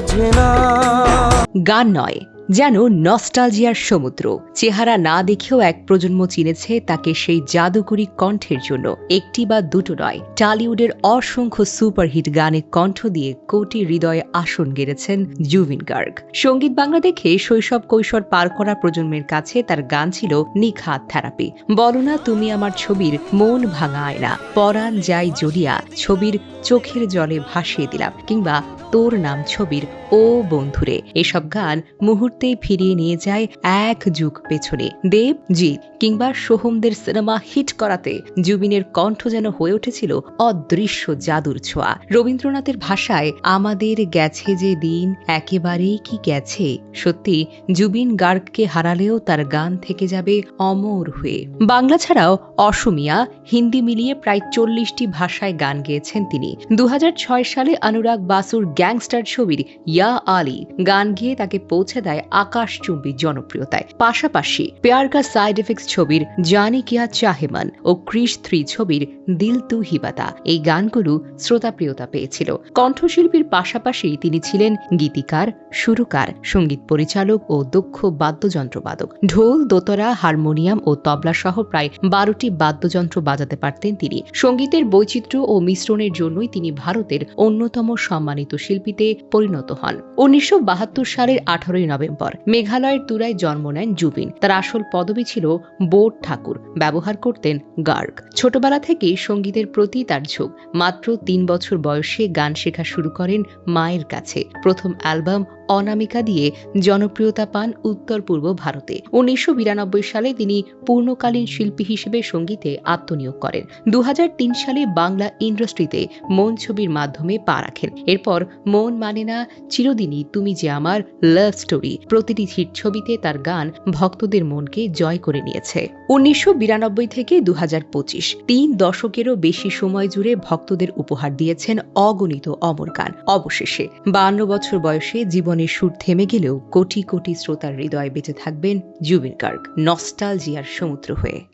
বোঝে না। গান নয় যেন নস্টালজিয়ার সমুদ্র। চেহারা না দেখেও এক প্রজন্ম চিনেছে তাকে সেই জাদুকরী কণ্ঠের জন্য। একটি বা দুটো নয়। টালিউডের অসংখ্য সুপারহিট গানে কণ্ঠ দিয়ে কোটি হৃদয়ে আসন গেড়েছেন জুবিন গার্গ। সংগীত বাংলা দেখে শৈশব কৈশোর পার করা প্রজন্মের কাছে তার গান ছিল নিখাত থেরাপি। বলো না তুমি আমার ছবির মন ভাঙা আয়না। পরাণ যাই জড়িয়া ছবির চোখের জলে ভাসিয়ে দিলাম। কিংবা তোর নাম ছবির ও বন্ধুরে। এসব গান মুহূর্তেই ফিরিয়ে নিয়ে যায় এক যুগ পেছনে। দেব, জিৎ কিংবা সোহমদের সিনেমা হিট করাতে জুবিনের কণ্ঠ যেন হয়ে উঠেছিল অদৃশ্য জাদুর ছোঁয়া। রবীন্দ্রনাথের ভাষায়, আমাদের গেছে যে দিন, একেবারেই কি গেছে? সত্যি, জুবিন গার্গকে হারালেও তার গান থেকে যাবে অমর হয়ে। বাংলা ছাড়াও অসমিয়া, হিন্দি মিলিয়ে প্রায় চল্লিশটি ভাষায় গান গেয়েছেন তিনি। দু হাজার ছয় সালে অনুরাগ বাসুর গ্যাংস্টার ছবির ইয়া আলী গান গিয়ে তাকে পৌঁছে দেয় আকাশচুম্বী জনপ্রিয়তায়। পাশাপাশি পেয়ার কা সাইড এফেক্টস ছবির জানি কিয়া চাহেমান ও ক্রিস থ্রি ছবির দিল তু হিবাতা এই গানগুলো শ্রোতাপ্রিয়তা পেয়েছিল। কণ্ঠশিল্পীর পাশাপাশি তিনি ছিলেন গীতিকার, সুরকার, সংগীত পরিচালক ও দক্ষ বাদ্যযন্ত্রবাদক ঢোল, দোতরা, হারমোনিয়াম ও তবলা সহ প্রায় বারোটি বাদ্যযন্ত্র বাজাতে পারতেন তিনি। সঙ্গীতের বৈচিত্র্য ও মিশ্রণের জন্যই তিনি ভারতের অন্যতম সম্মানিত শিল্পীতে পরিণত হন। উনিশশো বাহাত্তর সালের আঠারোই নভেম্বর মেঘালয়ের তুরায় জন্ম নেন জুবিন। তার আসল পদবি ছিল বোর ঠাকুর, ব্যবহার করতেন গার্গ। ছোটবেলা থেকেই সঙ্গীতের প্রতি তার ঝোঁক। মাত্র তিন বছর বয়সে গান শেখা শুরু করেন মায়ের কাছে। প্রথম অ্যালবাম অনামিকা দিয়ে জনপ্রিয়তা পান উত্তর পূর্ব ভারতে। উনিশশো বিরানব্বই সালে তিনি পূর্ণকালীন শিল্পী হিসেবে সঙ্গীতে আত্মনিয়োগ করেন। দু হাজার তিন সালে বাংলা ইন্ডাস্ট্রিতে মন ছবির মাধ্যমে পা রাখেন। এরপর মন মানে না, চিরদিনই তুমি যে আমার লাভ স্টোরি প্রতিটি হিট ছবিতে তার গান ভক্তদের মনকে জয় করে নিয়েছে। উনিশশো বিরানব্বই থেকে দু তিন দশকেরও বেশি সময় জুড়ে ভক্তদের উপহার দিয়েছেন অগণিত অমর গান। অবশেষে বান্ন বছর বয়সে জীবনের সুর থেমে গেলেও কোটি কোটি শ্রোতার হৃদয়ে বেঁচে থাকবেন জুবিন গার্গ, নস্টালজিয়ার সমুদ্র হয়ে।